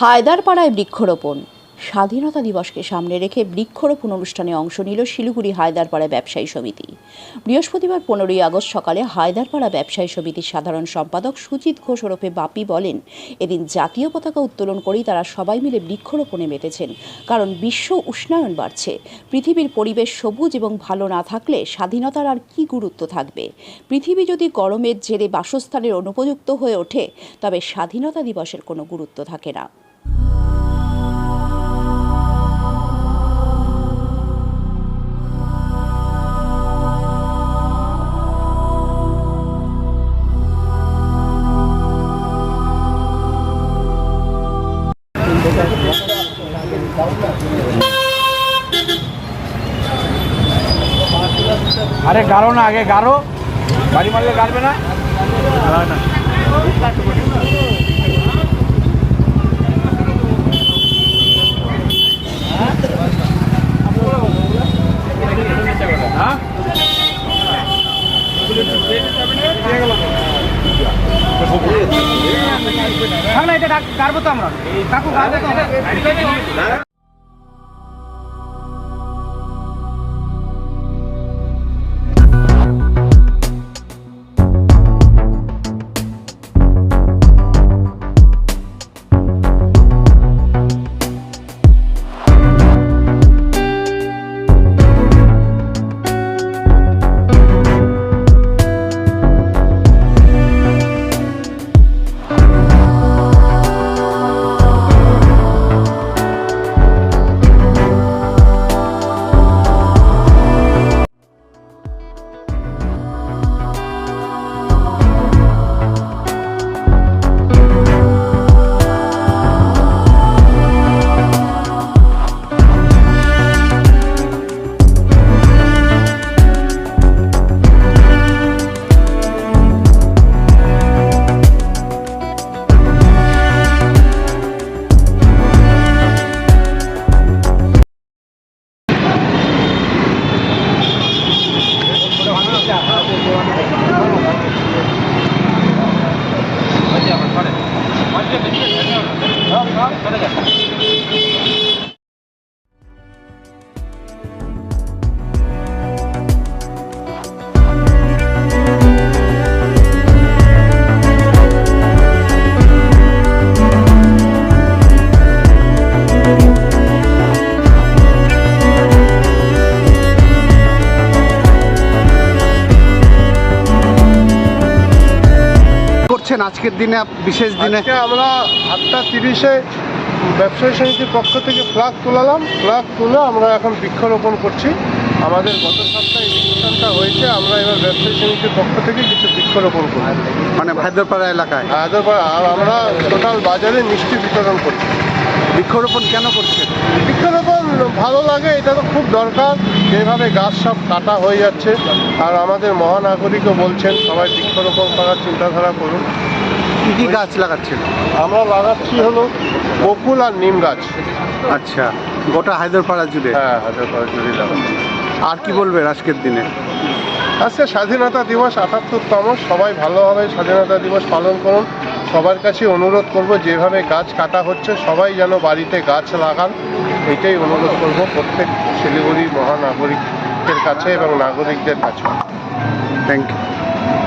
হায়দারপাড়ায় বৃক্ষরোপণ। স্বাধীনতা দিবসকে সামনে রেখে বৃক্ষরোপণ অনুষ্ঠানে অংশ নিল শিলিগুড়ি হায়দারপাড়া ব্যবসায়ী সমিতি। বৃহস্পতিবার পনেরোই আগস্ট সকালে হায়দারপাড়া ব্যবসায়ী সমিতির সাধারণ সম্পাদক সুজিত ঘোষ ওরফে বাপি বলেন, এদিন জাতীয় পতাকা উত্তোলন করেই তারা সবাই মিলে বৃক্ষরোপণে মেতেছেন, কারণ বিশ্ব উষ্ণায়ন বাড়ছে। পৃথিবীর পরিবেশ সবুজ এবং ভালো না থাকলে স্বাধীনতার আর কি গুরুত্ব থাকবে? পৃথিবী যদি গরমের জেরে বাসস্থানের অনুপযুক্ত হয়ে ওঠে, তবে স্বাধীনতা দিবসের কোনো গুরুত্ব থাকে না। আরে গাড়ো না আগে গাড়ো বাড়ি মারলে গাড়বে না? হ্যাঁ? থাক না এটা গাড়বো তো আমরা। কাকু গাড়বো তো। いいね。করছেন আজকের দিনে বিশেষ দিনে? আমরা আটটা তিরিশে ব্যবসায়ী সমিতির পক্ষ থেকে ফ্ল্যাগ তোলালাম। ফ্ল্যাগ তুলে আমরা এখন বৃক্ষরোপণ করছি। আমাদের গত সপ্তাহে অনুষ্ঠানটা হয়েছে আমরা এবার ব্যবসায়ী সমিতির পক্ষ থেকে কিছু বৃক্ষরোপণ করি মানে ভাইদরপাড়া এলাকায়? তারপর আর আমরা টোটাল বাজারে মিষ্টি বিতরণ করছি। বৃক্ষরোপণ কেন করছেন? বৃক্ষরোপণ ভালো লাগে এটা তো খুব দরকার যেভাবে গাছ সব কাটা হয়ে যাচ্ছে। আর আমাদের মহানাগরিকও বলছেন সবাই বৃক্ষরোপণ করার চিন্তাধারা করুন। কি কি গাছ লাগাচ্ছেন? আমরা লাগাচ্ছি হলো বকুল আর নিম গাছ। আচ্ছা গোটা হায়দরপাড়া জুড়ে? হ্যাঁ হায়দরপাড়া জুড়ে লাগাচ্ছি। আর কি বলবেন আজকের দিনে? আজকে স্বাধীনতা দিবস আটাত্তরতম। সবাই ভালোভাবে স্বাধীনতা দিবস পালন করুন। সবার কাছে অনুরোধ করব, যেভাবে গাছ কাটা হচ্ছে, সবাই যেন বাড়িতে গাছ লাগান। এটাই অনুরোধ করব প্রত্যেক শিলিগুড়ি মহানাগরিকের কাছে এবং নাগরিকদের কাছে। Thank you